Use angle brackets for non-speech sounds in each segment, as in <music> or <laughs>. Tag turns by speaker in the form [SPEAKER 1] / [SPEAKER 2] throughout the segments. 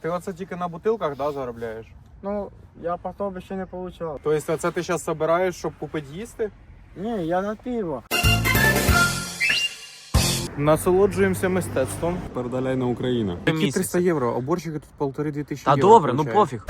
[SPEAKER 1] Ти оце тільки на бутилках да, заробляєш?
[SPEAKER 2] Ну, я пособі ще не получав.
[SPEAKER 1] Тобто оце ти зараз збираєш, щоб купити їсти?
[SPEAKER 2] Ні, я на пиво.
[SPEAKER 1] Насолоджуємося мистецтвом.
[SPEAKER 3] Передаляйна Україна.
[SPEAKER 1] Які 300 євро, а борщик тут полтори-дві тисячі
[SPEAKER 4] Та
[SPEAKER 1] євро.
[SPEAKER 4] добре, ну пофіг.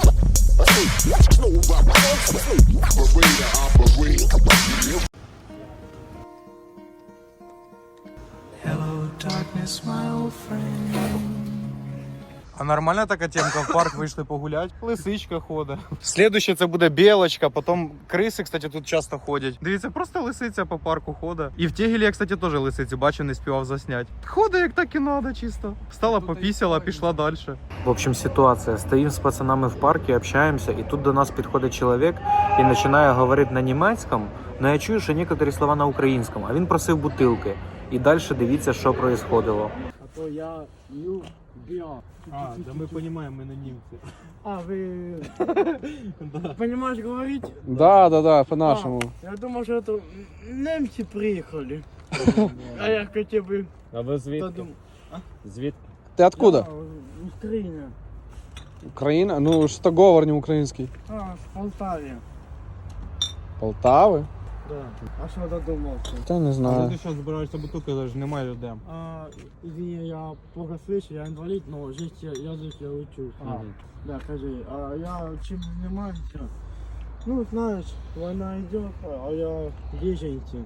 [SPEAKER 1] А нормальна така темка, в парк вийшли погуляти, лисичка ходить. Слідуще це буде білочка, потім криси, кстати, тут часто ходять. Дивіться, просто лисиця по парку ходить. І в Тегелі я, кстати, теж лисиці бачу, не співав засняти. Ходить як так і надо, чисто. Встала, попісяла, пішла далі.
[SPEAKER 5] В общем, ситуация. Стоим с пацанами в парке, общаемся, и тут до нас підходить чоловік і починає говорити на німецькому, но я чую, що некоторі слова на українському, а він просив бутилки. І далі дивіться, що происходило.
[SPEAKER 2] А то я ю.
[SPEAKER 1] А, да ми розуміємо, ми на німці.
[SPEAKER 2] А, ви <laughs> понимаешь говорить?
[SPEAKER 3] Да, да, да, по-нашому.
[SPEAKER 2] Я думав, що це немці приїхали. А я хотів би <laughs>
[SPEAKER 6] А ви звідки? Звідки?
[SPEAKER 3] Ти откуда?
[SPEAKER 2] Я з України.
[SPEAKER 3] Україна? Ну, що то говор не український.
[SPEAKER 2] А, з Полтаві.
[SPEAKER 3] Полтави?
[SPEAKER 2] Да. А що додумався?
[SPEAKER 3] Та не
[SPEAKER 1] А
[SPEAKER 3] знаю.
[SPEAKER 1] ти зараз збираєшся бутилки, зараз немає людей.
[SPEAKER 2] А, извини, я плохо слышу, я инвалид, но здесь я, язык я учу.
[SPEAKER 6] А.
[SPEAKER 2] Да, скажи, а я чем занимаюсь? Ну, знаешь, война идет, а я беженцы.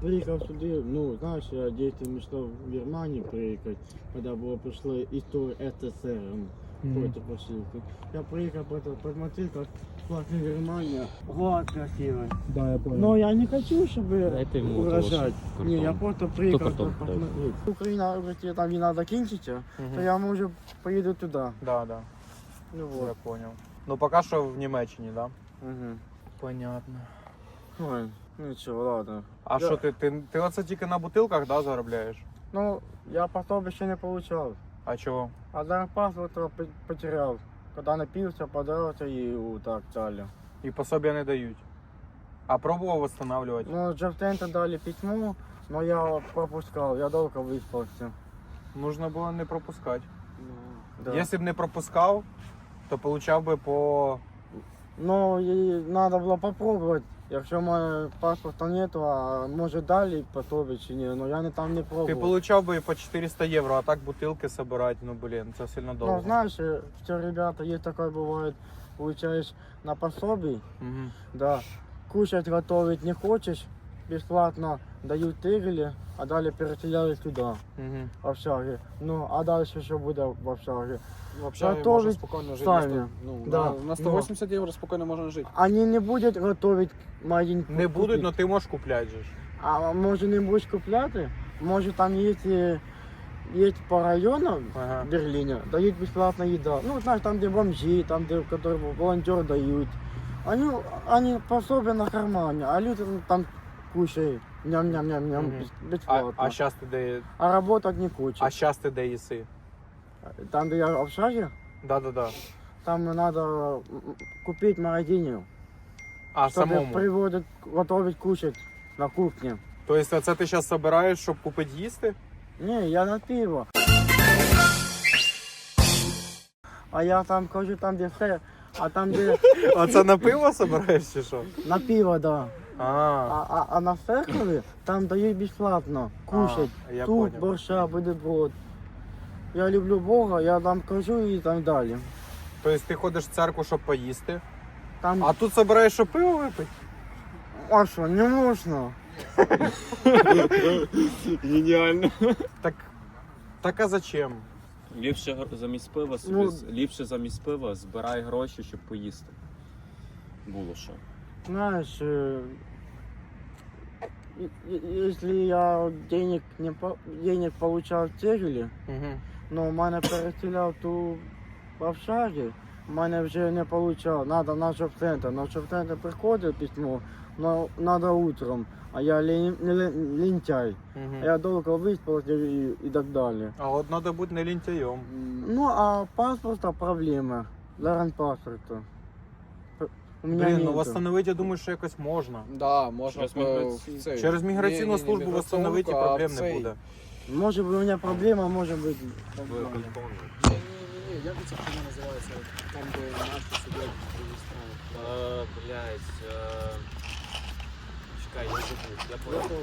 [SPEAKER 2] Приехал сюда, ну, знаешь, я 10 мечтал в Германии приехать, когда была пришла история СССР против фашистов. Я приехал, просто посмотрел, как классная Германия, город красивый.
[SPEAKER 1] Да, я понял.
[SPEAKER 2] Но я не хочу, чтобы
[SPEAKER 6] Дайте йому
[SPEAKER 2] угрожать.
[SPEAKER 6] картон.
[SPEAKER 2] Не, я просто приехал
[SPEAKER 6] картон
[SPEAKER 2] чтобы
[SPEAKER 6] дает?
[SPEAKER 2] посмотреть. Украина, говорите, там вина закінчиться, то я, може, поїду туди.
[SPEAKER 1] Да, да,
[SPEAKER 2] Ну
[SPEAKER 1] я
[SPEAKER 2] вот.
[SPEAKER 1] понял. Ну поки що в Німеччині, да?
[SPEAKER 2] Угу.
[SPEAKER 1] Понятно.
[SPEAKER 2] Ой, ну нічого, ладно.
[SPEAKER 1] А
[SPEAKER 2] Да.
[SPEAKER 1] що ти, ти, ти оце тільки на бутилках, да, заробляєш?
[SPEAKER 2] Ну, я пособі ще не получав.
[SPEAKER 1] А чого?
[SPEAKER 2] А зараз паспорт по- потеряв. Коли напився, подався і так далі.
[SPEAKER 1] І пособі не дають. А пробував восстанавливати?
[SPEAKER 2] Ну, Джавтента дали письмо, но я пропускав, я довго виспався.
[SPEAKER 1] Нужно було не пропускати.
[SPEAKER 2] Да.
[SPEAKER 1] Якщо б не пропускав, то получав би по.
[SPEAKER 2] Ну, і треба було попробувати. Якщо моє паспорта нету, а може далі пособі чи ні, ну я не там не
[SPEAKER 1] Ти
[SPEAKER 2] пробував.
[SPEAKER 1] получав би по 400 євро, а так бутилки собирать, ну блін, це сильно довго.
[SPEAKER 2] Ну, знаешь, э, все ребята, есть такое бывает, получаєш на пособі,
[SPEAKER 1] угу.
[SPEAKER 2] да, кушать готовить не хочешь, бесплатно дают тыгели, а далее переселяют туда,
[SPEAKER 1] Мгм.
[SPEAKER 2] в общаге. Ну, а дальше что будет в общаге?
[SPEAKER 3] Вообще
[SPEAKER 2] Готовить
[SPEAKER 3] можна спокійно жити.
[SPEAKER 2] самі.
[SPEAKER 3] на сто- Ну,
[SPEAKER 2] Да.
[SPEAKER 3] на, на 180 євро спокійно можна жити.
[SPEAKER 2] Они не будут готовить магазин.
[SPEAKER 1] Не будуть, але ти можеш купляти же ж.
[SPEAKER 2] А може не будеш купляти? Може там есть, э, есть по районам
[SPEAKER 1] Ага.
[SPEAKER 2] в Берлине, дают бесплатно еда. Ну, знаешь, там, где бомжи, там, где, которые волонтеры дают. Они, они пособия на кармане, а люди там кушают. Ням-ням-ням-ням,
[SPEAKER 1] Мгм. А,
[SPEAKER 2] бесплатно.
[SPEAKER 1] а щас ти де.
[SPEAKER 2] А работать не.
[SPEAKER 1] А щас ти де їси?
[SPEAKER 2] Там, где я в общаге,
[SPEAKER 1] Да-да-да.
[SPEAKER 2] там надо м, купить в магазине,
[SPEAKER 1] А
[SPEAKER 2] чтобы
[SPEAKER 1] самому.
[SPEAKER 2] приводят готовить кушать на кухне.
[SPEAKER 1] Тобто це ти зараз збираєш, щоб купити їсти?
[SPEAKER 2] Не, я на пиво. А я там кажу, там где все, а там где <laughs>
[SPEAKER 1] Оце на пиво збираєш чи що?
[SPEAKER 2] на пиво, да.
[SPEAKER 1] А,
[SPEAKER 2] А, а, а на церкви там дають безплатно кушать.
[SPEAKER 1] А, я
[SPEAKER 2] Тут
[SPEAKER 1] понял.
[SPEAKER 2] борща, бутерброд. Я люблю Бога, я там кажу і так далі.
[SPEAKER 1] Тобто ти ходиш в церкву, щоб поїсти,
[SPEAKER 2] Там,
[SPEAKER 1] а тут збираєш, щоб пиво випити?
[SPEAKER 2] а що, не можна?
[SPEAKER 6] Геніально.
[SPEAKER 1] Так, так а зачем?
[SPEAKER 6] Ліпше гр- замість пива собі,
[SPEAKER 2] Ну-
[SPEAKER 6] з- ліпше замість пива збирай гроші, щоб поїсти. Було що.
[SPEAKER 2] Знаешь, э, если я денег не по- денег получав в Тегелі,
[SPEAKER 1] Угу.
[SPEAKER 2] Ну, мене переселяв ту в общагі, мене вже не получав. Надо на шоп-центр. На шоп-центр приходить письмо, но надо утром, а я лін, лін- лінтяй.
[SPEAKER 1] Угу.
[SPEAKER 2] Я довго виспався і, і так далі.
[SPEAKER 1] А от треба бути не лінтяєм.
[SPEAKER 2] Ну, а паспорта проблема. Загранпаспорта. П- У мене
[SPEAKER 1] Блін, ну
[SPEAKER 2] нету.
[SPEAKER 1] восстановити, я думаю, що якось можна.
[SPEAKER 3] Да, можна
[SPEAKER 6] Через
[SPEAKER 3] по-
[SPEAKER 6] міграці-
[SPEAKER 3] в цей.
[SPEAKER 1] Через міграційну
[SPEAKER 3] Ні-ні-ні,
[SPEAKER 1] службу
[SPEAKER 3] міграційну,
[SPEAKER 1] восстановити
[SPEAKER 3] а
[SPEAKER 1] проблем не
[SPEAKER 3] цей.
[SPEAKER 1] буде.
[SPEAKER 2] Може бути у мене проблема, може бути.
[SPEAKER 3] Ні-ні-ні, як це хуйня називається? Там, де наші сидять
[SPEAKER 6] Е, Блять. Чекай, я забув. Я понял.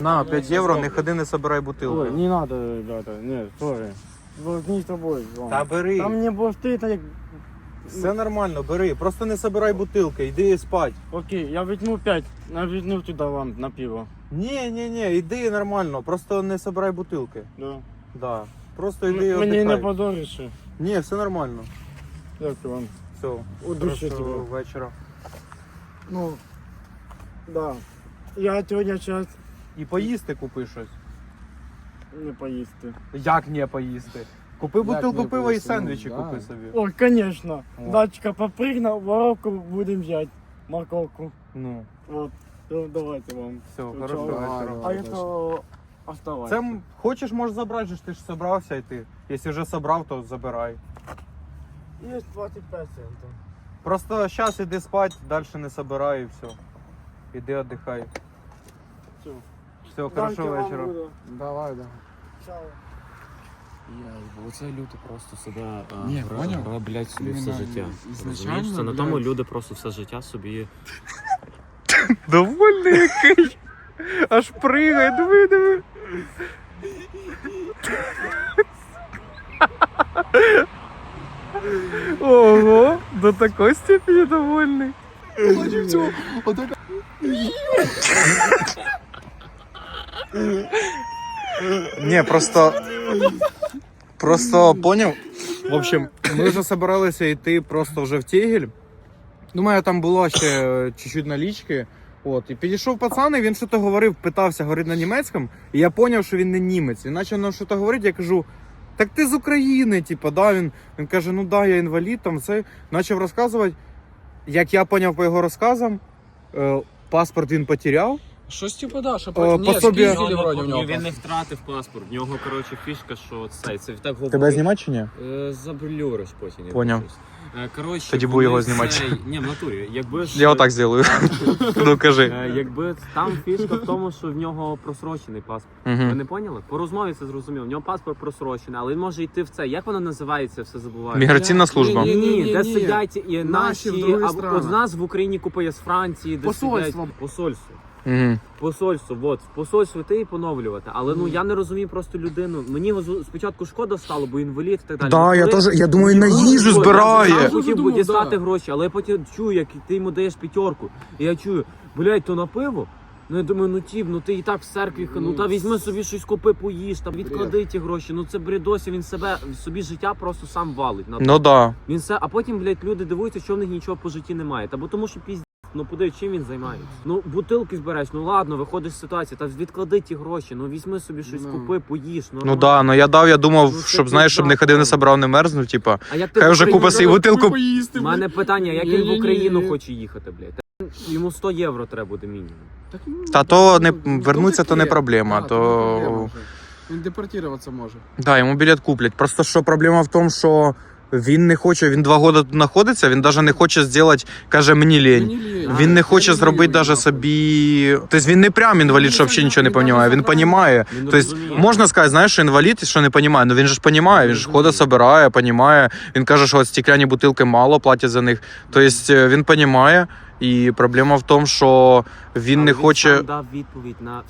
[SPEAKER 1] На, 5 євро, не ходи, не собирай
[SPEAKER 2] Ой,
[SPEAKER 1] бутилку.
[SPEAKER 2] не надо, ребята, нет, сори. Возьми тобою. Вон.
[SPEAKER 1] Та бери.
[SPEAKER 2] Там не та як...
[SPEAKER 1] Все нормально, бери. Просто не собирай бутилки, йди спать.
[SPEAKER 2] Окей, я візьму 5, я візьму туди вам на пиво.
[SPEAKER 1] Ні, ні, ні, йди нормально, просто не собирай бутилки.
[SPEAKER 2] Да.
[SPEAKER 1] Да. Просто йди
[SPEAKER 2] Мені не
[SPEAKER 1] віддихай.
[SPEAKER 2] подориш.
[SPEAKER 1] Ні, все нормально.
[SPEAKER 2] Дякую вам.
[SPEAKER 1] Все.
[SPEAKER 2] У душі
[SPEAKER 1] хорошого
[SPEAKER 2] тебе.
[SPEAKER 1] вечора.
[SPEAKER 2] Ну, да. Я сьогодні час
[SPEAKER 1] І поїсти купи щось.
[SPEAKER 2] не поїсти.
[SPEAKER 1] Як не поїсти? Купи бутилку
[SPEAKER 3] не
[SPEAKER 1] пива і
[SPEAKER 3] поїсти? Ну,
[SPEAKER 1] сендвічі
[SPEAKER 3] да.
[SPEAKER 1] купи собі.
[SPEAKER 2] Ой, конечно.
[SPEAKER 1] О.
[SPEAKER 2] Дачка попрыгнул, воровку будем взять. Морковку.
[SPEAKER 1] Ну,
[SPEAKER 2] Вот. Ну, давайте вам.
[SPEAKER 1] все,
[SPEAKER 2] Ну, чао.
[SPEAKER 1] вечора.
[SPEAKER 2] А это оставайся.
[SPEAKER 1] Це м- хочеш, можеш забрати, же ж ти ж собрався йти. Якщо вже собрав, то забирай.
[SPEAKER 2] Есть 25 центов.
[SPEAKER 1] Просто зараз іди спать, далі не собирай і все. Іди віддихай.
[SPEAKER 2] Все.
[SPEAKER 1] Все, хорошого вечора.
[SPEAKER 3] Давай, да.
[SPEAKER 2] Чао.
[SPEAKER 6] Я, оце люди просто себе
[SPEAKER 3] Ні, поняв?
[SPEAKER 6] роблять собі все
[SPEAKER 3] Іменно
[SPEAKER 6] життя.
[SPEAKER 3] ізначально,
[SPEAKER 6] Розумієш? Це на
[SPEAKER 3] блядь.
[SPEAKER 6] тому люди просто все життя собі. <laughs>
[SPEAKER 1] Довольний який. Аж пригай, диви, диви. <laughs> Ого, до такої степені довольний. <laughs> Не, просто. Просто поняв. В общем, ми вже собиралися йти просто вже в Тегель. У мене там було ще е, чуть-чуть налічки. От, і підійшов пацан, і він щось говорив, питався, говорить на німецькому, і я зрозумів, що він не німець. Він почав нам щось говорити, я кажу, так ти з України, типу, да? Він, він каже, ну да, я інвалід, там це. Почав розказувати. Як я зрозумів по його розказам, е, паспорт він потеряв.
[SPEAKER 3] Щось типу, да, що
[SPEAKER 1] О,
[SPEAKER 3] потім... Ні,
[SPEAKER 1] пособі-
[SPEAKER 3] спіздили вроді в нього.
[SPEAKER 6] він не втратив паспорт. В нього, коротше, фішка, що це. Це так говорить.
[SPEAKER 1] Тебе знімати чи ні?
[SPEAKER 6] Е, Заблюриш потім. я
[SPEAKER 1] Поняв.
[SPEAKER 6] дивлюсь. Е, Коротше,
[SPEAKER 1] Тоді буду
[SPEAKER 6] вони
[SPEAKER 1] його знімати.
[SPEAKER 6] цей- Ні, в натурі. Якби ж...
[SPEAKER 1] Я отак зроблю. <laughs> Ну кажи.
[SPEAKER 6] Е, Якби там фішка в тому, що в нього просрочений паспорт. Ви не поняли? По розмові це зрозумів. В нього паспорт просрочений, але він може йти в це. Як воно називається, все забуваю.
[SPEAKER 1] Міграційна служба.
[SPEAKER 3] Ні,
[SPEAKER 6] Ні,
[SPEAKER 3] ні,
[SPEAKER 6] де
[SPEAKER 3] ні.
[SPEAKER 6] сидять і наші,
[SPEAKER 3] Наші в
[SPEAKER 6] або от нас в Україні купує з Франції, де
[SPEAKER 3] Посольство.
[SPEAKER 6] сидять посольство.
[SPEAKER 1] Угу.
[SPEAKER 6] Посольство, от, в посольство йти і поновлювати. Але ну я не розумію просто людину. Мені його з- спочатку шкода стало, бо інвалід і так далі.
[SPEAKER 1] Да,
[SPEAKER 6] Ну,
[SPEAKER 1] я
[SPEAKER 6] коли-
[SPEAKER 1] теж, я думаю, на їжу
[SPEAKER 6] я
[SPEAKER 1] збирає.
[SPEAKER 6] сам хотів би дістати
[SPEAKER 3] да.
[SPEAKER 6] гроші, але я потім чую, як ти йому даєш п'ятерку. І я чую, блядь, то на пиво. Ну я думаю, ну тіп, ну ти і так в церкві, ну,
[SPEAKER 3] Ну,
[SPEAKER 6] та візьми собі щось купи, поїж, там відклади ті гроші. Ну це бредосі, він себе собі життя просто сам валить. На
[SPEAKER 1] Ну да.
[SPEAKER 6] Він все, а потім, блядь, люди дивуються, що в них нічого по житті немає. Та бо тому, що пізд... Ну подивись, чим він займається. Ну бутилки збереш, ну ладно, виходиш з ситуації, та відклади ті гроші, ну візьми собі щось
[SPEAKER 3] Ну.
[SPEAKER 6] купи, поїж. Ну,
[SPEAKER 1] Ну
[SPEAKER 6] нормально.
[SPEAKER 1] да, ну я дав, я думав,
[SPEAKER 6] Ну, це
[SPEAKER 1] щоб знаєш, щоб не
[SPEAKER 6] пізда,
[SPEAKER 1] ходив, не
[SPEAKER 6] ну.
[SPEAKER 1] собрав, не мерзнув, типа.
[SPEAKER 6] А як ти
[SPEAKER 1] Хай
[SPEAKER 6] в
[SPEAKER 1] вже
[SPEAKER 6] Україні-
[SPEAKER 1] купа свій бутилку.
[SPEAKER 3] поїсти,
[SPEAKER 6] У мене питання, як він в
[SPEAKER 3] Ні-ні-ні.
[SPEAKER 6] Україну хоче їхати, блядь? Та Йому 100 євро треба буде мінімум.
[SPEAKER 3] Так, ну,
[SPEAKER 1] Та то не
[SPEAKER 3] ну,
[SPEAKER 1] вернуться, то не
[SPEAKER 3] таке.
[SPEAKER 1] проблема,
[SPEAKER 3] Да,
[SPEAKER 1] то-
[SPEAKER 3] не проблема вже. Він депортуватися може.
[SPEAKER 1] Да, йому білет куплять. Просто що проблема в тому, що він не хоче, він два роки тут знаходиться, він навіть не хоче зробити, каже, мені лень.
[SPEAKER 3] Лінь.
[SPEAKER 1] Він не хоче зробити навіть собі. Тобто він не прям інвалід, що взагалі нічого не розуміє. Він розуміє. Тобто можна сказати, знаєш, що інвалід, що не розуміє, але він же ж розуміє, він ж ходить, собирає, розуміє. Він каже, що от стекляні бутилки мало платять за них. Тобто е, він розуміє. І проблема в тому, що він не
[SPEAKER 6] він
[SPEAKER 1] хоче.
[SPEAKER 6] Він дав відповідь на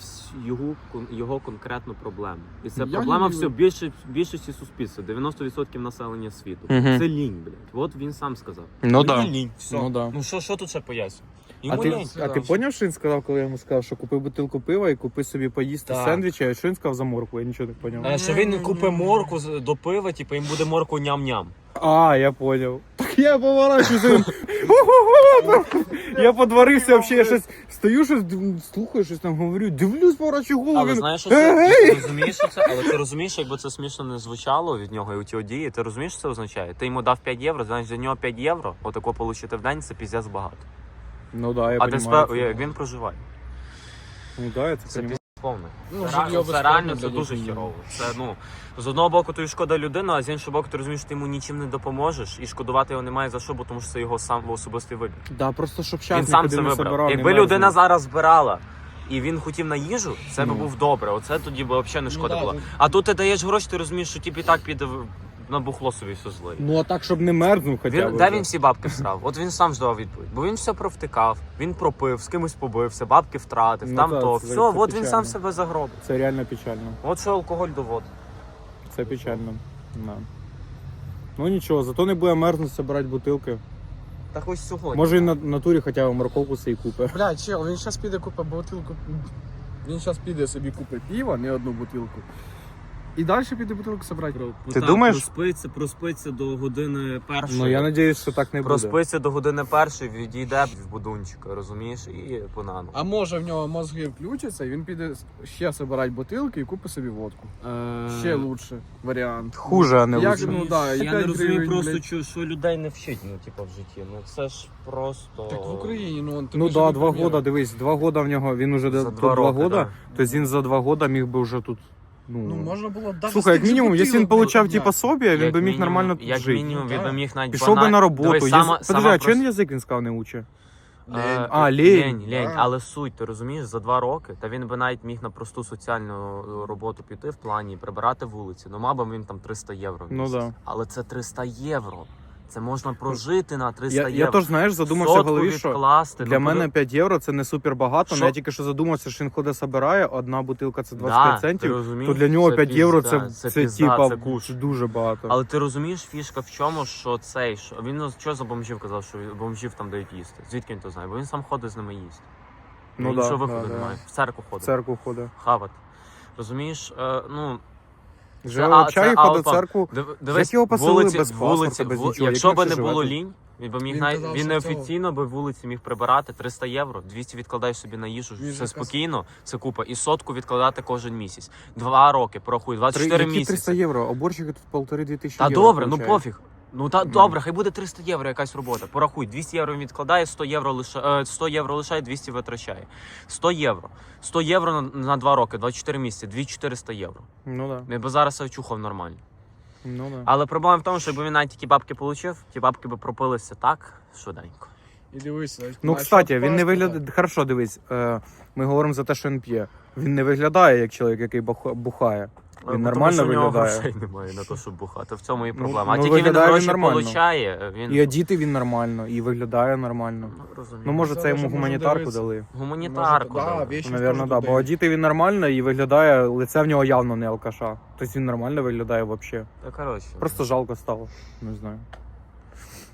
[SPEAKER 6] його, кон- його конкретну проблему. І це
[SPEAKER 3] Я
[SPEAKER 6] проблема
[SPEAKER 3] не-
[SPEAKER 6] все більше, більшості суспільства, 90% населення світу.
[SPEAKER 1] Угу.
[SPEAKER 6] Це лінь, блядь. От він сам сказав.
[SPEAKER 1] Ну да.
[SPEAKER 6] лінь, все.
[SPEAKER 1] Ну да.
[SPEAKER 6] Ну що, що тут ще поясню?
[SPEAKER 1] А ти, а ти поняв, що він сказав, коли я йому сказав, що купи бутилку пива і купи собі поїсти
[SPEAKER 6] Так.
[SPEAKER 1] сендвіча, а що він сказав за моркву? Я нічого не поняв.
[SPEAKER 6] Е, Що він купить морку з- до пива, типу, їм буде морку ням-ням.
[SPEAKER 1] А, я понял. Так я поворачуюся. Я подварився вообще, я щось стою, щось див- слухаю, щось там говорю, дивлюсь, поворачую голову.
[SPEAKER 6] Але
[SPEAKER 1] він,
[SPEAKER 6] знаєш, що це ти розумієш, що це, але ти розумієш, якби це смішно не звучало від нього і у ті дії, ти розумієш, що це означає? Ти йому дав 5 євро, значить за нього 5 євро, отако отримати в день, це піздець багато.
[SPEAKER 1] Ну да, я
[SPEAKER 6] а ти
[SPEAKER 1] понимаю.
[SPEAKER 6] спе... як він проживає.
[SPEAKER 1] Ну да, я це
[SPEAKER 6] Це
[SPEAKER 1] понимаю.
[SPEAKER 6] піздець повне.
[SPEAKER 3] Ну,
[SPEAKER 6] Це,
[SPEAKER 3] жилье
[SPEAKER 6] реально, це реально
[SPEAKER 3] для
[SPEAKER 6] це дуже
[SPEAKER 3] дітей.
[SPEAKER 6] хірово. Це ну з одного боку тобі шкода людину, а з іншого боку, ти розумієш, що ти йому нічим не допоможеш, і шкодувати його немає за що, бо тому що це його сам особистий вибір.
[SPEAKER 1] Да, просто щоб
[SPEAKER 6] Він сам
[SPEAKER 1] нікуди
[SPEAKER 6] це
[SPEAKER 1] не
[SPEAKER 6] вибрав.
[SPEAKER 1] собирав,
[SPEAKER 6] Якби
[SPEAKER 1] не
[SPEAKER 6] людина
[SPEAKER 1] мерзнув.
[SPEAKER 6] зараз збирала. І він хотів на їжу, це би
[SPEAKER 1] Ну.
[SPEAKER 6] був добре. Оце тоді б взагалі не шкода
[SPEAKER 3] да,
[SPEAKER 6] була.
[SPEAKER 3] тут-
[SPEAKER 6] А тут ти даєш гроші, ти розумієш, що тіп і так піде в- на бухло собі все злий.
[SPEAKER 1] Ну а так, щоб не мерзнув хоча
[SPEAKER 6] Він,
[SPEAKER 1] б.
[SPEAKER 6] де
[SPEAKER 1] вже.
[SPEAKER 6] він всі бабки всрав? От він сам ж давав відповідь. Бо він все провтикав, він пропив, з кимось побився, бабки втратив,
[SPEAKER 1] Ну
[SPEAKER 6] там
[SPEAKER 1] так,
[SPEAKER 6] то.
[SPEAKER 1] це-
[SPEAKER 6] Все,
[SPEAKER 1] це
[SPEAKER 6] от він
[SPEAKER 1] печально.
[SPEAKER 6] сам себе загробив.
[SPEAKER 1] Це реально печально.
[SPEAKER 6] От що алкоголь доводить.
[SPEAKER 1] Це печально. Да. Ну нічого, зато не буде мерзнути брати бутилки.
[SPEAKER 6] Так ось сьогодні.
[SPEAKER 1] Може і на натурі хоча б морковку собі купить.
[SPEAKER 3] Бля, чел, він зараз піде купить бутилку. Він зараз піде собі купить піва, не одну бутилку. І далі піде бутилку собрати.
[SPEAKER 1] Ти думаєш?
[SPEAKER 6] Проспиться, проспиться до години першої.
[SPEAKER 1] Ну я надіюсь, що так не буде.
[SPEAKER 6] Проспиться до години першої, відійде в будунчика, розумієш, і по нану.
[SPEAKER 3] А може в нього мозги включаться, і він піде ще собирати бутилки і купить собі водку. Ще лучше варіант.
[SPEAKER 1] Хуже, а не
[SPEAKER 3] Як,
[SPEAKER 1] лучше.
[SPEAKER 3] ну, да, і
[SPEAKER 6] я не
[SPEAKER 3] п'ять
[SPEAKER 6] розумію
[SPEAKER 3] гривень,
[SPEAKER 6] просто,
[SPEAKER 3] блядь.
[SPEAKER 6] що, що людей не вчить, ну, типу, в житті. Ну це ж просто.
[SPEAKER 3] Так в Україні, ну он
[SPEAKER 1] Ну да, два года, дивись, два года в нього, він уже
[SPEAKER 6] За
[SPEAKER 1] тут
[SPEAKER 6] два
[SPEAKER 1] два
[SPEAKER 6] роки,
[SPEAKER 1] года,
[SPEAKER 6] да.
[SPEAKER 1] тобто він за два года міг би вже тут. Ну,
[SPEAKER 3] Ну можна було даже
[SPEAKER 1] Слухай, як
[SPEAKER 3] тих же
[SPEAKER 1] мінімум, якщо він
[SPEAKER 3] бутилок,
[SPEAKER 1] получав
[SPEAKER 3] блядь,
[SPEAKER 1] типа собі, він
[SPEAKER 6] Як
[SPEAKER 1] би міг
[SPEAKER 6] мінімум-
[SPEAKER 1] нормально тут
[SPEAKER 6] Як
[SPEAKER 1] жити.
[SPEAKER 6] мінімум, він би міг навіть
[SPEAKER 1] Пішов би на роботу.
[SPEAKER 6] Дивись, сама-
[SPEAKER 1] Подожди,
[SPEAKER 6] сама
[SPEAKER 1] а чого він
[SPEAKER 6] просто-
[SPEAKER 1] язик він сказав не уче?
[SPEAKER 6] Е,
[SPEAKER 1] А, лень.
[SPEAKER 6] лень, лень.
[SPEAKER 3] А.
[SPEAKER 6] Але суть, ти розумієш, за два роки, та він би навіть міг на просту соціальну е, роботу піти в плані прибирати вулиці. Ну, мабуть, він там 300 євро. в
[SPEAKER 1] Ну
[SPEAKER 6] місяць.
[SPEAKER 1] да.
[SPEAKER 6] Але це 300 євро. Це можна прожити на 300
[SPEAKER 1] Я,
[SPEAKER 6] євро.
[SPEAKER 1] я теж, знаєш, задумався в голові, що
[SPEAKER 6] відкласти,
[SPEAKER 1] для
[SPEAKER 6] ну,
[SPEAKER 1] мене
[SPEAKER 6] буде-
[SPEAKER 1] 5 євро це не супер багато,
[SPEAKER 6] Що?
[SPEAKER 1] я тільки що задумався, що він ходить собирає, одна бутилка це 25
[SPEAKER 6] Да,
[SPEAKER 1] центів, то для нього
[SPEAKER 6] Це
[SPEAKER 1] 5 євро це,
[SPEAKER 6] пізда,
[SPEAKER 1] це,
[SPEAKER 6] це пізда,
[SPEAKER 1] типа
[SPEAKER 6] це куш.
[SPEAKER 1] дуже багато.
[SPEAKER 6] Але ти розумієш, фішка в чому, що цей що він ну, що за бомжів казав, що бомжів там дають їсти. Звідки він то знає? Бо він сам ходить з ними їсти.
[SPEAKER 1] Ну
[SPEAKER 6] Ну,
[SPEAKER 1] да, да,
[SPEAKER 6] виходу
[SPEAKER 1] да.
[SPEAKER 6] немає. В церкву
[SPEAKER 1] В
[SPEAKER 6] ходить.
[SPEAKER 1] церкву ходить.
[SPEAKER 6] Хавати. Розумієш, е, ну
[SPEAKER 1] Вже
[SPEAKER 6] це Алпа.
[SPEAKER 1] церкву.
[SPEAKER 6] Дивись, Як
[SPEAKER 1] його поселили
[SPEAKER 6] вулиці,
[SPEAKER 1] без паспорта,
[SPEAKER 6] вулиці,
[SPEAKER 1] без
[SPEAKER 6] ву-
[SPEAKER 1] нічого?
[SPEAKER 6] Якщо
[SPEAKER 1] Як він
[SPEAKER 6] не
[SPEAKER 1] ще
[SPEAKER 6] було
[SPEAKER 1] живе
[SPEAKER 6] лінь, він би міг
[SPEAKER 3] Він
[SPEAKER 6] навіть
[SPEAKER 3] казав,
[SPEAKER 6] він
[SPEAKER 3] що
[SPEAKER 6] неофіційно би вулиці міг прибирати 300 євро, 200 відкладаєш собі на їжу,
[SPEAKER 3] Він
[SPEAKER 6] все спокійно, це купа, і сотку відкладати кожен місяць. Два роки, порахуй, 24
[SPEAKER 1] Три- які 300
[SPEAKER 6] місяці.
[SPEAKER 1] євро, а борщики тут полтори-дві тисячі
[SPEAKER 6] Та
[SPEAKER 1] євро.
[SPEAKER 6] добре, ну пофіг. Ну та добре, хай буде 300 євро якась робота. Порахуй, 200 євро він відкладає, 100 євро лише 100 євро лишає, 200 витрачає. 100 євро. 100 євро на, на 2 роки, 24 місяці, 2400 євро.
[SPEAKER 1] Ну да.
[SPEAKER 6] Я би зараз себе чухав нормально.
[SPEAKER 1] Ну да.
[SPEAKER 6] Але проблема в тому, що якби він навіть ті бабки отримав, ті бабки би пропилися так швиденько.
[SPEAKER 3] І дивися.
[SPEAKER 1] Ну,
[SPEAKER 3] на
[SPEAKER 1] кстати, він не виглядає. Хорошо, дивись. Е, ми говоримо за те, що він п'є. Він не виглядає як чоловік, який бах- бухає. Він
[SPEAKER 6] тому
[SPEAKER 1] нормально
[SPEAKER 6] що у нього
[SPEAKER 1] виглядає.
[SPEAKER 6] грошей немає на те, щоб бухати. В цьому і
[SPEAKER 1] Ну,
[SPEAKER 6] проблема.
[SPEAKER 1] ну,
[SPEAKER 6] а тільки він
[SPEAKER 1] виглядає він
[SPEAKER 6] гроші
[SPEAKER 1] нормально.
[SPEAKER 6] получає, він
[SPEAKER 1] І одіти він нормально, і виглядає нормально.
[SPEAKER 6] ну, розумію.
[SPEAKER 1] Ну, може,
[SPEAKER 3] Це
[SPEAKER 1] це йому
[SPEAKER 3] можна
[SPEAKER 1] гуманітарку
[SPEAKER 3] дивитися.
[SPEAKER 1] дали.
[SPEAKER 6] гуманітарку.
[SPEAKER 3] Може,
[SPEAKER 6] дали.
[SPEAKER 3] вещи
[SPEAKER 1] Навірно, да. Бо одіти він нормально і виглядає, лице в нього явно не алкаша. Тобто він нормально виглядає взагалі.
[SPEAKER 6] Та коротше.
[SPEAKER 1] Просто жалко стало. Не знаю.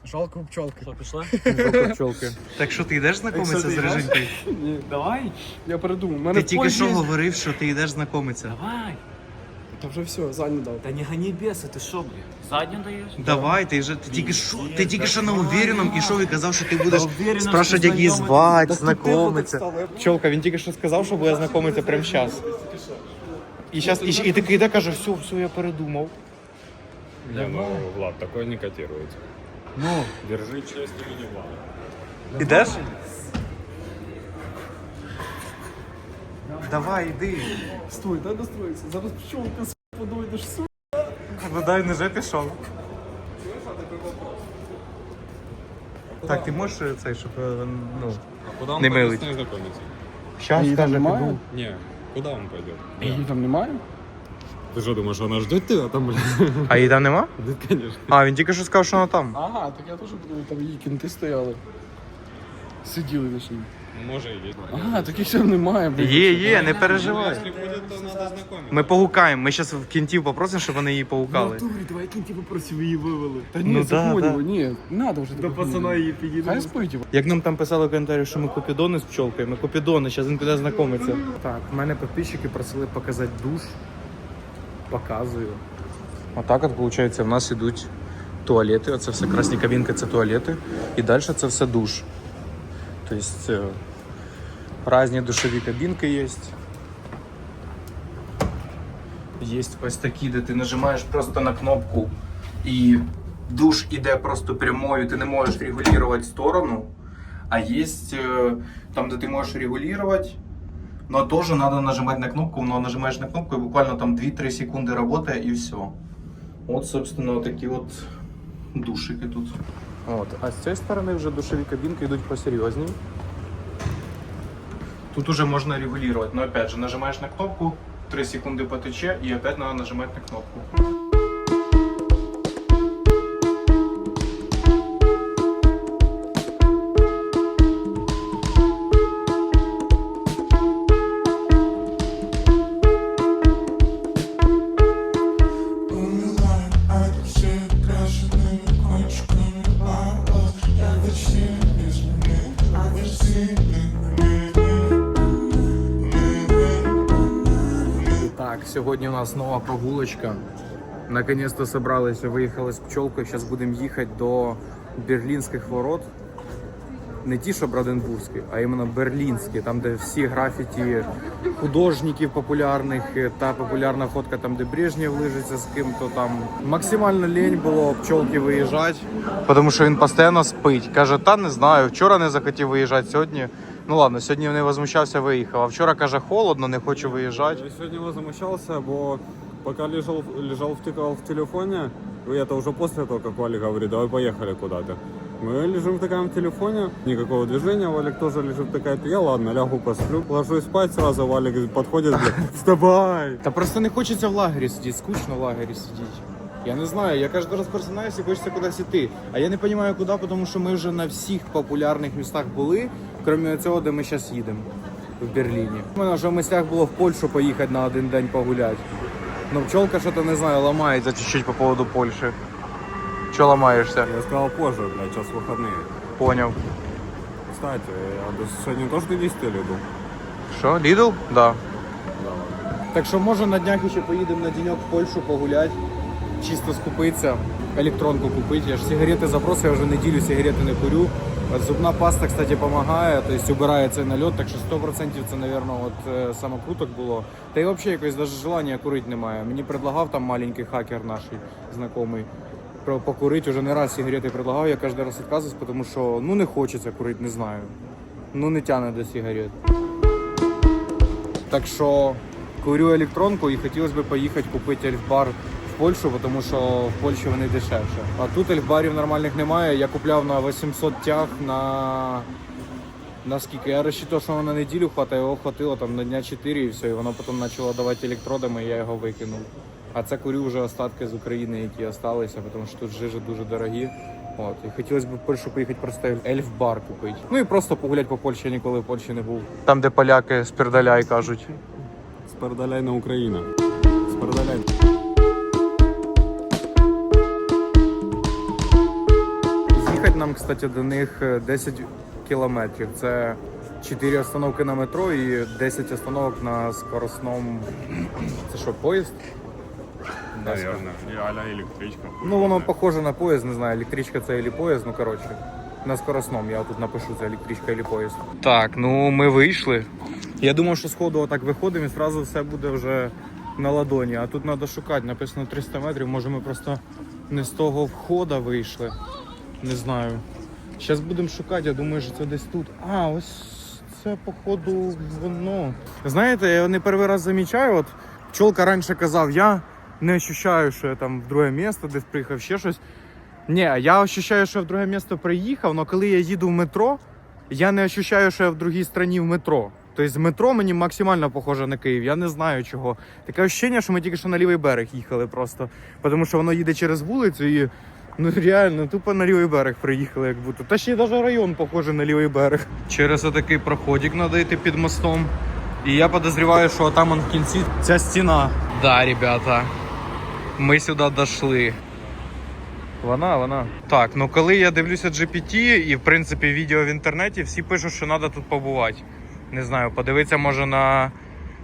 [SPEAKER 3] Жалко у пчелки.
[SPEAKER 6] Що пішли?
[SPEAKER 1] Жалко пчолки. Так що ти йдеш
[SPEAKER 3] знайомитися з Режинькою? Ні, давай. Я передумав. У Мене поїзд-
[SPEAKER 1] говорив, що ти йдеш знайомитися.
[SPEAKER 6] Давай.
[SPEAKER 3] Та вже все, задню дав.
[SPEAKER 6] Та не гані біси, ти що, блін? Задню даєш?
[SPEAKER 1] Давай, ти вже ти тільки що ти тільки що на увереному ішов і казав, що ти будеш
[SPEAKER 6] Та уверено,
[SPEAKER 1] спрашувати,
[SPEAKER 6] що
[SPEAKER 1] як її
[SPEAKER 6] знайомитися.
[SPEAKER 1] звати,
[SPEAKER 3] Так
[SPEAKER 1] знайомитися.
[SPEAKER 3] ти так
[SPEAKER 1] Пчолка, він тільки що сказав, що буде знайомитися прямо зараз. І зараз і, і такий йде, каже, все, все, я передумав.
[SPEAKER 4] Не, ну, Влад, такое не котируется.
[SPEAKER 1] Ну,
[SPEAKER 4] Держи честь имени Влада.
[SPEAKER 1] ідеш? Давай, іди.
[SPEAKER 3] Стой, дай достроїться. Зараз пчелка с подойдеш, су.
[SPEAKER 1] Ну дай не вже пішов. Так, ти можеш цей, щоб е, ну.
[SPEAKER 4] Куда он
[SPEAKER 1] Не
[SPEAKER 4] пойдет
[SPEAKER 1] милый.
[SPEAKER 4] с ней знакомиться?
[SPEAKER 1] Щас
[SPEAKER 3] Її там
[SPEAKER 1] каже,
[SPEAKER 3] немає?
[SPEAKER 1] піду.
[SPEAKER 4] Не, куда он пойдет?
[SPEAKER 3] Її там немає?
[SPEAKER 4] Ты что, думаешь, она ждет тебя там, блядь?
[SPEAKER 1] А її там нема? <laughs>
[SPEAKER 4] Да, конечно.
[SPEAKER 1] А, він тільки що сказав, що вона там.
[SPEAKER 3] Ага, так я теж подумав, там її кінти стояли. Сиділи на
[SPEAKER 4] Ну, Может, и есть.
[SPEAKER 3] Ага, таких ще немає, блін.
[SPEAKER 1] Є, є, не переживай.
[SPEAKER 4] если будет, то надо знакомиться.
[SPEAKER 1] Ми погукаємо, ми зараз в кінтів попросимо, щоб вони її погукали.
[SPEAKER 3] давай кінти попросив її вивели. Та ні,
[SPEAKER 1] Ну
[SPEAKER 3] ну,
[SPEAKER 1] да, да.
[SPEAKER 3] ні, не надо вже. До пацана її підійде. Хай спить.
[SPEAKER 1] Як нам там писали в коментарі, що ми купідони з пчолкою, ми купідони, зараз він піде знайомиться. Так, в мене підписчики просили показати душ. Показую. Отак от, виходить, в нас ідуть туалети. Оце все красні кабінки, це туалети. І далі це все душ. Тобто е, різні душові кабінки є. Є ось такі, де ти нажимаєш просто на кнопку і душ іде просто прямою, ти не можеш регулювати сторону. А есть э, там, где ты можешь регулировать, но тоже надо нажимать на кнопку, но нажимаешь на кнопку и буквально там 2-3 секунды работая и все. Вот, собственно, вот такие вот душики тут. Вот. А з цієї сторони вже душові кабінки йдуть посерйозні. Тут уже можно регулировать, но опять же нажимаешь на кнопку, 3 секунды потече и опять надо нажимать на кнопку. Нас нова прогулочка. Наконец-то собралися, виїхали з пчолкою. Зараз будемо їхати до Берлінських ворот. Не ті, що Бранденбурзькі, а іменно берлінські, там, де всі графіті художників популярних е, та популярна фотка, там, де Брежнєв лежиться з ким-то там. Максимально лень було пчолки виїжджати.
[SPEAKER 7] Тому що він постійно спить. Каже, та не знаю, вчора не захотів виїжджати сьогодні. Ну ладно, сьогодні не возмущався, виїхав. А вчора каже, холодно, не хочу виїжджати.
[SPEAKER 4] Я сегодня возмущался, бо пока лежал, лежал втыкал в телефоне, и это уже после того, как Валик говорит, давай поехали куда-то. Мы лежим втыкаем в телефоне, никакого движения, Валик тоже лежит втыкает. Я ладно, лягу посплю, ложусь спать, сразу Валик подходит, говорит, <laughs> вставай!
[SPEAKER 1] Та просто не хочеться в лагері сидіти, скучно в лагері сидіти. Я не знаю, я кожен раз просинаюся і хочеться кудись іти. А я не розумію, куди, тому що ми вже на всіх популярних містах були, крім цього, де ми зараз їдемо в Берліні. У мене вже в мислях було в Польщу поїхати на один день погуляти. Ну, пчолка що-то не знаю, ламається.
[SPEAKER 7] Чуть-чуть по поводу Польши. Че ламаєшся?
[SPEAKER 4] Я сказал позже, блядь, сейчас выходные.
[SPEAKER 7] Поняв.
[SPEAKER 4] Кстати, я до- сегодня тоже до 10 иду.
[SPEAKER 7] Що, Лідл? Да.
[SPEAKER 1] Так що може на днях ще поїдемо на денек в Польщу погуляти, чисто скупитися, електронку купити. Я ж сигарети запросив, я вже неділю сигарети не курю. Зубна паста, кстати, допомагає, тобто убирає цей нальот, так що 100% це, мабуть, от е, самокруток було. Та й взагалі якось навіть желання курити немає. Мені предлагав там маленький хакер наш знайомий. Покурити вже не раз сигарети предлагав, я кожен раз відказуюсь, тому що ну не хочеться курити, не знаю. Ну не тягне до сигарет. Так що курю електронку і хотілося б поїхати купити ельфбар в Польщу, тому що в Польщі вони дешевше. А тут ельфбарів нормальних немає. Я купляв на 800 тяг на. На скільки? Я розчитав, що на неділю хватає, його хватило там на дня 4 і все, і воно потім почало давати електродами, і я його викинув. А це курю вже остатки з України, які залишилися, тому що тут жижі дуже дорогі. От, і хотілося б в Польщу поїхати просто ельфбар купити. Ну і просто погуляти по Польщі, я ніколи в Польщі не був.
[SPEAKER 7] Там, де поляки спердаляй кажуть.
[SPEAKER 4] Спердаляй на Украина. Спердаляй.
[SPEAKER 1] Їхати нам, кстати, до них е, 10 кілометрів. Це 4 остановки на метро і 10 остановок на скоростному. Це що, поїзд?
[SPEAKER 4] Наверное. А-ля электричка.
[SPEAKER 1] Ну, воно похоже на поїзд, не знаю, електричка це або поїзд, ну коротше. На скоростному, я тут напишу, це електричка або поїзд.
[SPEAKER 7] Так, ну ми вийшли.
[SPEAKER 1] Я думав, що сходу отак виходимо і одразу все буде вже на ладоні. А тут треба шукати, написано 300 метрів. Може ми просто не з того входа вийшли. Не знаю. Зараз будемо шукати, я думаю, що це десь тут. А, ось це походу воно. Знаєте, я не перший раз замічаю, от пчолка раніше казав, я не ощущаю, що я там в друге місто десь приїхав, ще щось. Ні, я ощущаю, що я в друге місто приїхав, але коли я їду в метро, я не ощущаю, що я в другій країні в метро. Тобто метро мені максимально похоже на Київ. Я не знаю чого. Таке ощущення, що ми тільки що на лівий берег їхали просто. Тому що воно їде через вулицю і ну реально тупо на лівий берег приїхали, як будто. Та ще навіть район похожий на лівий берег.
[SPEAKER 7] Через отакий проходик треба йти під мостом. І я підозрюваю, що там в кінці ця стіна. Да, ребята. Ми сюди дійшли.
[SPEAKER 1] Вона, вона.
[SPEAKER 7] Так, ну коли я дивлюся GPT і в принципі відео в інтернеті, всі пишуть, що треба тут побувати. Не знаю, подивитися може на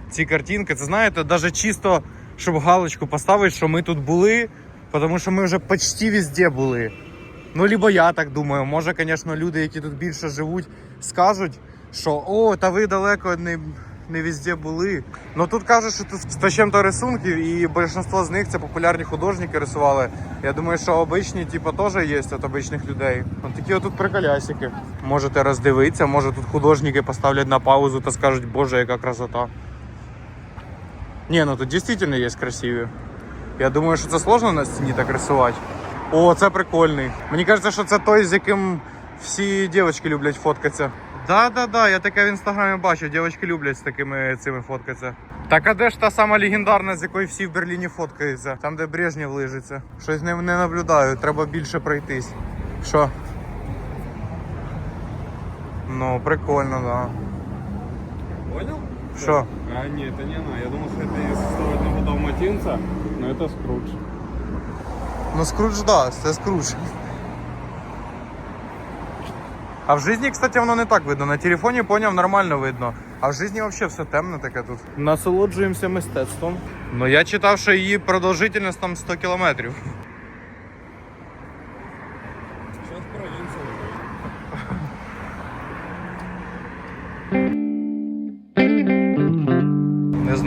[SPEAKER 7] ці картинки. Це знаєте, навіть чисто, щоб галочку поставити, що ми тут були, тому що ми вже почти везде були. Ну, либо я так думаю. Може, звісно, люди, які тут більше живуть, скажуть, що о, та ви далеко не, не везде були. Ну тут кажуть, що тут 100 з чим-то рисунків, і більшість з них це популярні художники рисували. Я думаю, що обичні, типу, теж є від обичних людей. От такі отут приколясики. Можете роздивитися, може тут художники поставлять на паузу та скажуть, боже, яка красота. Ні, ну тут дійсно є красиві. Я думаю, що це сложно на стіні так рисувати. О, це прикольний. Мені кажеться, що це той, з яким всі дівчатки люблять фоткатися. Да, да, да, я таке в інстаграмі бачу, дівчатки люблять з такими цими фоткатися. Так а де ж та сама легендарна, з якою всі в Берліні фоткаються? Там, де Брежнєв лежиться. Щось не, не наблюдаю, треба більше пройтись. Що? Ну, прикольно, да.
[SPEAKER 4] Понял?
[SPEAKER 7] Що?
[SPEAKER 4] А, нет, это не она. Я думал, что это из 101 далматинца, но это Скрудж.
[SPEAKER 7] Ну, Скрудж, да, це Скрудж. А в житті, кстати, воно не так видно. На телефоні поняв, нормально видно.
[SPEAKER 1] А в житті взагалі все темне таке тут. Насолоджуємося мистецтвом. Ну я читав, що її продовжительність там 100 кілометрів.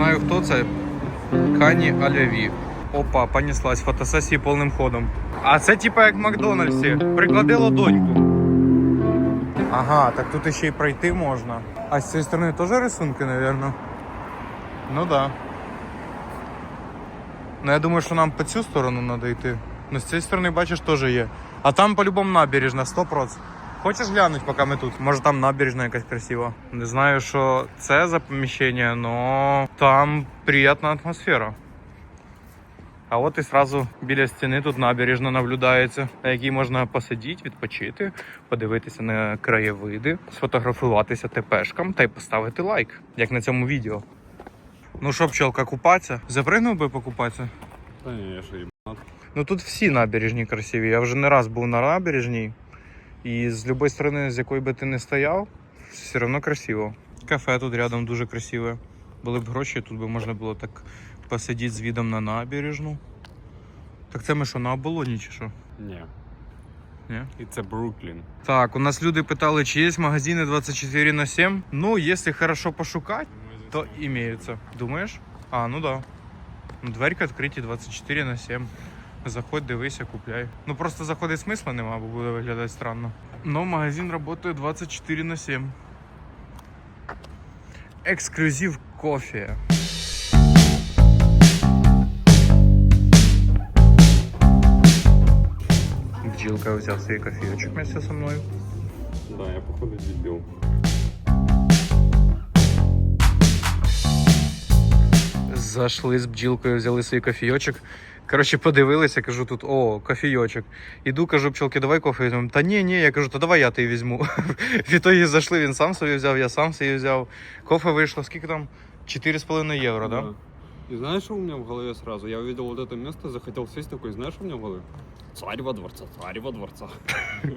[SPEAKER 1] Знаю хто це. Кані Аляві. Опа, понеслась фотосесії повним ходом. А це типа як в Макдональдсі. Приклади ладоньку. Ага, так тут ще й пройти можна. А з цієї сторони теж рисунки, мабуть. Ну да. Ну я думаю, що нам по цю сторону треба йти. Ну з цієї сторони, бачиш, теж є. А там по-любому набережна, 100%. Хочеш глянути, поки ми тут? Може там набережна якась красива. Не знаю, що це за поміщення, но там приємна атмосфера. А от і сразу біля стіни тут набережна наблюдається, на якій можна посидіти, відпочити, подивитися на краєвиди, сфотографуватися тепешкам та й поставити лайк, як на цьому відео. Ну що, пчелка, купатися? Запригнув би покупатися?
[SPEAKER 4] Да не, я же ебанат.
[SPEAKER 1] Ну тут всі набережні красиві. Я вже не раз був на набережній. І з будь-якої сторони, з якої би ти не стояв, все одно красиво. Кафе тут рядом дуже красиве. Були б гроші, тут би можна було так посидіти з відом на набережну. Так це ми що, на оболоні чи що?
[SPEAKER 4] Не.
[SPEAKER 1] Не?
[SPEAKER 4] It's a Brooklyn.
[SPEAKER 1] Так, у нас люди питали, чи є магазини 24 на 7. Ну, якщо хорошо пошукати, то имеются. Думаєш? А, ну да. Ну, Дверка відкриті 24 на 7. Заходь, дивися, купляй. Ну просто заходить смисла нема, бо буде виглядати странно. Но магазин працює 24 на 7. Ексклюзив кофе. Бджілка взяв свій кофійочок вместе со мною.
[SPEAKER 4] Да, я походу дебил.
[SPEAKER 1] Зайшли з бджілкою, взяли свій кофійочок. Коротше, подивилися, кажу тут, о, кофійочок. Іду, кажу, пчелки, давай кофе візьмемо. Та ні, ні, я кажу, то давай я ти візьму. <laughs> Відтоді зайшли, він сам собі взяв, я сам собі взяв. Кофе вийшло, скільки там? 4,5 євро, так? Да?
[SPEAKER 4] И знаешь, что у меня в голове сразу? Я увидел вот это место, захотел сесть такой, знаешь, что у меня в голове? Царь во дворца, царь во дворца. <laughs>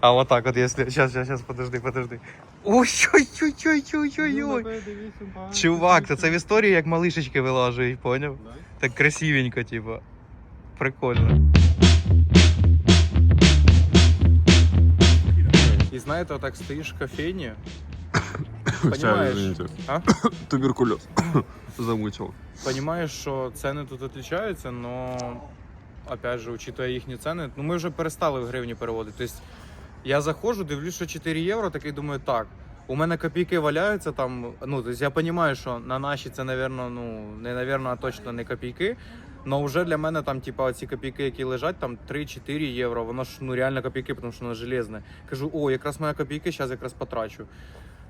[SPEAKER 1] А вот так от, якщо. Сейчас, сейчас, сейчас, подожди, подожди. Ой-ой-ой-ой-ой-ой-ой. Чувак, то це в історії як малишечки вилажують, поняв?
[SPEAKER 4] Да?
[SPEAKER 1] Так красивенько, типа. Прикольно. І знаєте, отак стоїш в кофейні. <coughs>
[SPEAKER 4] Извините.
[SPEAKER 1] А? <coughs>
[SPEAKER 4] Туберкулез. <coughs> Замучил.
[SPEAKER 1] Понимаєш, що ціни тут відрізняються, но опять же, учитывая їхні ціни, ну ми вже перестали в гривні переводити. Тобто я заходжу, дивлюсь, що 4 євро, такий думаю, так. У мене копійки валяються там. Ну, тобто я розумію, що на наші це, напевно, ну, не напевно, а точно не копійки. Но вже для мене там, типа, ці копійки, які лежать, там 3-4 євро, воно ж ну реально копійки, тому що воно железне. Кажу, о, якраз моя копійки, зараз якраз потрачу.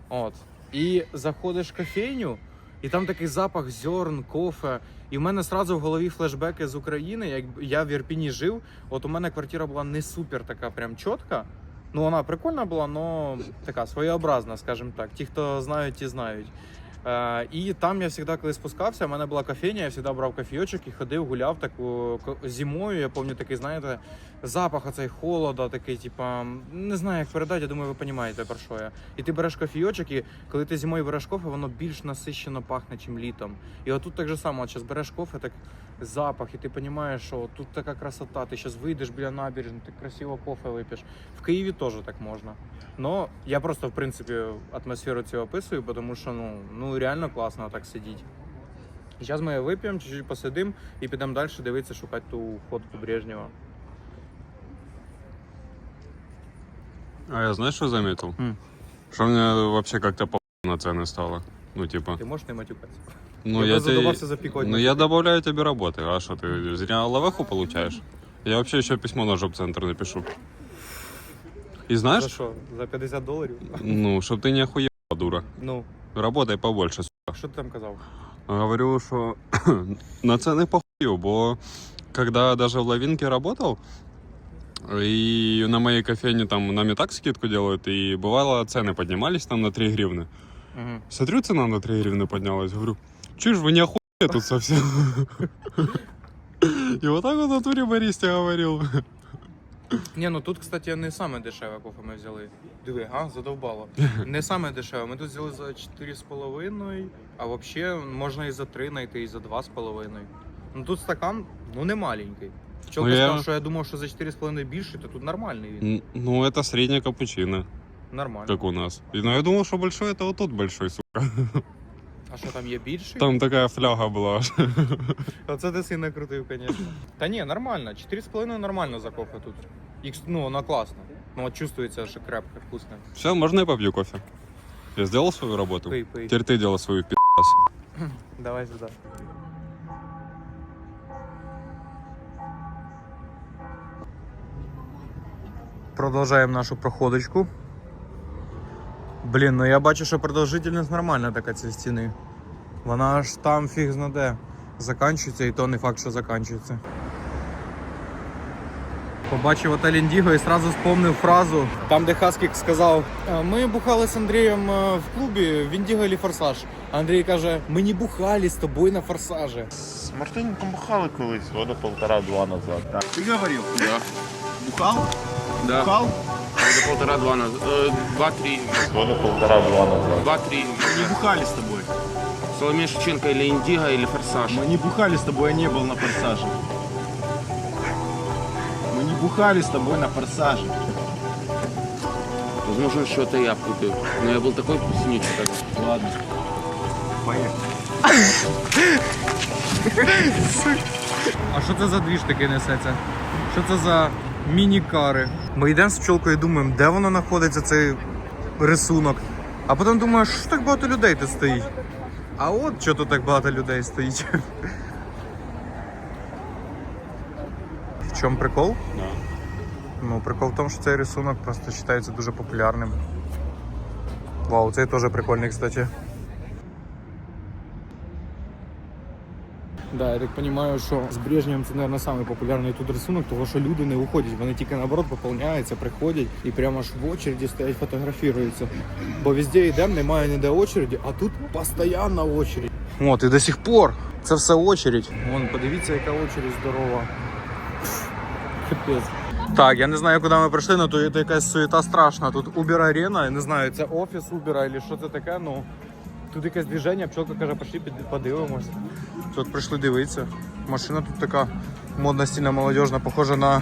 [SPEAKER 1] От. І заходиш в кофейню, і там такий запах зерн, кофе. І в мене сразу в голові флешбеки з України. Як я в Ірпіні жив, от у мене квартира була не супер така прям чітка. Ну, вона прикольна була, але така своєобразна, скажімо так. Ті, хто знають, ті знають. Е, і там я завжди, коли спускався, в мене була кофейня, я завжди брав кофійочок і ходив, гуляв таку зимою. Я пам'ятаю такий, знаєте, запах оцей холода, такий, типа, не знаю, як передати, я думаю, ви розумієте, про що я. І ти береш кофійочок, і коли ти зимою береш кофе, воно більш насищено пахне, чим літом. І отут так же само, от зараз береш кофе, так запах, і ти розумієш, що тут така красота. Ти зараз вийдеш біля набережної, ти красиво кофе вип'єш. В Києві теж так можна. Но я просто, в принципі, атмосферу цю описую, тому що ну, ну реально класно так сидіти. Зараз ми вип'ємо, чуть-чуть посидимо і підемо далі дивитися, шукати ту ходку Брежнєва.
[SPEAKER 4] А я знаешь, что заметил?
[SPEAKER 1] М.
[SPEAKER 4] Что мне вообще как-то по на цены стало. Ну, типа.
[SPEAKER 1] Ти можеш не матюкатися?
[SPEAKER 4] Ну,
[SPEAKER 1] я
[SPEAKER 4] я,
[SPEAKER 1] би
[SPEAKER 4] тебе...
[SPEAKER 1] запікувати.
[SPEAKER 4] Ну, я добавляю тебе работы. А что, ты зря лавеху получаешь? Я вообще еще письмо на жоп-центр напишу. И
[SPEAKER 1] За
[SPEAKER 4] знаешь,
[SPEAKER 1] що? За 50 доларів?
[SPEAKER 4] ну, чтоб ты не охуела, дура.
[SPEAKER 1] Ну,
[SPEAKER 4] Работай побольше, сука.
[SPEAKER 1] що ти там казав?
[SPEAKER 4] Говорю, что <coughs> на цены похую, бо когда даже в Лавинке работал, и на моей кофейне там нам и так скидку делают, и бывало цены поднимались там на 3 гривны.
[SPEAKER 1] Угу.
[SPEAKER 4] Смотрю, цена на 3 гривны поднялась, говорю, чушь, вы не охуели тут совсем. И вот так вот в натуре Бористе говорил.
[SPEAKER 1] Ні, ну тут, кстати, не саме дешеве кофе ми взяли. Диви, а, задовбало. Не саме дешеве. Ми тут взяли за 4,5, а взагалі можна і за 3 знайти, і за 2,5. Ну тут стакан, ну не маленький. Пчелка
[SPEAKER 4] Ну, я-
[SPEAKER 1] сказав, що я думав, що за 4,5 більше, то тут нормальний він.
[SPEAKER 4] Н- Ну, это средняя капучино,
[SPEAKER 1] Нормально.
[SPEAKER 4] как у нас. И, Ну, я думал, что большой, это вот тут большой, сука.
[SPEAKER 1] А що там є більший?
[SPEAKER 4] Там такая фляга была. аж.
[SPEAKER 1] Оце ти сильно крутив, звісно. Та ні, нормально. 4,5 нормально за кофе тут. Їх, ну, вона класна. Ну от чувствується, що крепке, вкусне.
[SPEAKER 4] Все, можно я попью кофе? Я сделал свою работу?
[SPEAKER 1] Пий, пий.
[SPEAKER 4] Теперь ты делай свою пи***.
[SPEAKER 1] Давай сюди. Продовжаємо нашу проходочку. Блін, ну я бачу, що продовжительність нормальна така цієї стіни. Вона аж там фіг знаде. Заканчується, і то не факт, що заканчується. Побачив отель Індіго і одразу вспомнив фразу, там, де Хаскік сказав: «Е, Ми бухали з Андрієм е, в клубі в Індіго і Форсаж. Андрій каже: Ми не бухали з тобою на форсажі.
[SPEAKER 8] С Мартынником бухал колись, года полтора-два назад. Так.
[SPEAKER 9] Ты говорил?
[SPEAKER 8] Да.
[SPEAKER 9] Бухал?
[SPEAKER 8] Да.
[SPEAKER 9] Бухал?
[SPEAKER 8] Года полтора-два назад. Два-три.
[SPEAKER 9] Года полтора-два назад.
[SPEAKER 8] Два-три.
[SPEAKER 9] Мы не бухали с тобой.
[SPEAKER 8] Соломея Шевченко или Индиго, или Форсаж.
[SPEAKER 9] Мы не бухали с тобой, я не был на форсаже. Мы не бухали с тобой на форсаже.
[SPEAKER 8] Возможно, что-то я путаю. Но я был такой вкусничий тогда.
[SPEAKER 9] Ладно. Поехали.
[SPEAKER 1] А що це за двіж такий несеться? Що це за міні-кари? Ми йдемо з пчолкою і думаємо, де воно знаходиться, цей рисунок. А потім думаю, що так багато людей тут стоїть? А от що тут так багато людей стоїть. <laughs> В чому прикол?
[SPEAKER 4] Да.
[SPEAKER 1] Ну, прикол в тому, що цей рисунок просто вважається дуже популярним. Вау, цей теж прикольний, кстати.
[SPEAKER 3] Да, я так розумію, що з Брежневым це, мабуть, самий популярний тут рисунок, тому що люди не уходять, вони тільки наоборот поповняються, приходять і прямо ж в очереді стоять, фотографіруються. Бо везде йдемо, немає ніде очереді, а тут постійна очередь.
[SPEAKER 1] От, і до сих пор це все очередь.
[SPEAKER 3] Вон, подивіться, яка очередь здорова. Капець.
[SPEAKER 1] Так, я не знаю, куди ми прийшли, але тут якась суєта страшна. Тут Uber Arena, я не знаю, це офіс Uber або що це таке, ну тут якесь движення, пчелка каже, пішли під- подивимось. Тут прийшли дивитися. Машина тут така модна, стільна, молодіжна, похожа на.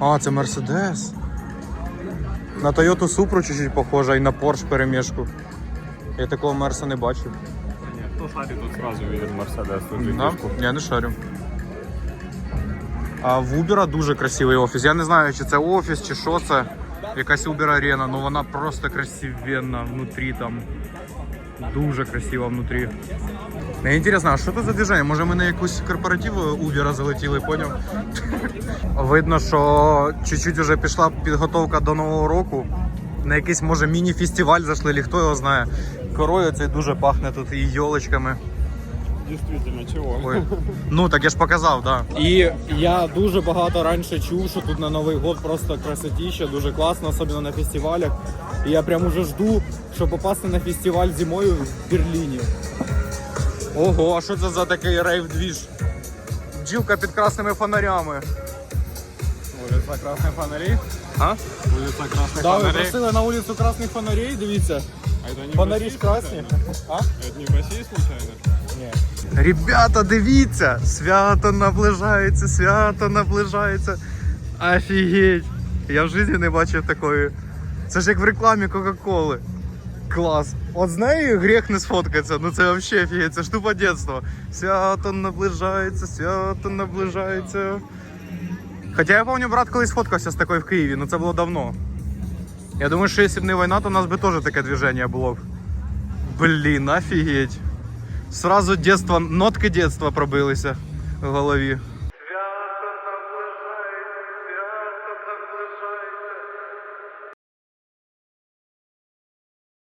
[SPEAKER 1] А, це Mercedes. На Toyota Supra чуть-чуть похожа і на Porsche перемішку. Я такого Мерса не бачив.
[SPEAKER 4] Кто шарит, тут сразу видит Мерседес. Тут
[SPEAKER 1] Да? Я не шарю. А в Uber дуже красивий офіс. Я не знаю, чи це офіс, чи що це. Якась Uber арена, ну вона просто красивенна внутрі там. Дуже красиво внутрі. Мені інтересно, а що це за движення? Може ми на якусь корпоратив Uber залетіли, поняв? Видно, що чуть-чуть вже пішла підготовка до Нового року. На якийсь, може, міні-фестиваль зайшли, чи хто його знає. Корою цей дуже пахне тут і йолочками.
[SPEAKER 4] Действительно, чего?
[SPEAKER 1] Ой. Ну так я ж показав, так. Да.
[SPEAKER 3] І я дуже багато раніше чув, що тут на Новий год просто красотіще, дуже класно, особливо на фестивалях. І я прям уже жду, щоб попасти на фестиваль зимою в Берліні.
[SPEAKER 1] Ого, а що це за такий рейв-двіж? Бджілка під красними фонарями.
[SPEAKER 3] Улиця Красних фонарей.
[SPEAKER 1] А?
[SPEAKER 4] Улица Красных
[SPEAKER 3] Да, ви
[SPEAKER 4] фонарей.
[SPEAKER 3] просили на вулицю Красних фонарей, дивіться.
[SPEAKER 4] А это не
[SPEAKER 3] Фонари
[SPEAKER 4] в
[SPEAKER 3] ж
[SPEAKER 4] России,
[SPEAKER 3] красні.
[SPEAKER 4] случайно? Это не в России случайно?
[SPEAKER 1] Ребята, дивіться! Свято наближається, свято наближається. Офігеть! Я в житті не бачив такої. Це ж як в рекламі Кока-Коли. Клас. От з нею гріх не сфоткатися. Ну це взагалі офігеть, це ж тупо. Свято наближається, свято наближається. Хоча я пам'ятаю, брат колись фоткався з такою в Києві, ну це було давно. Я думаю, що якщо б не війна, то у нас би теж таке движення було б. Блін, офігеть. Сразу детство, нотки детства пробилися в голові.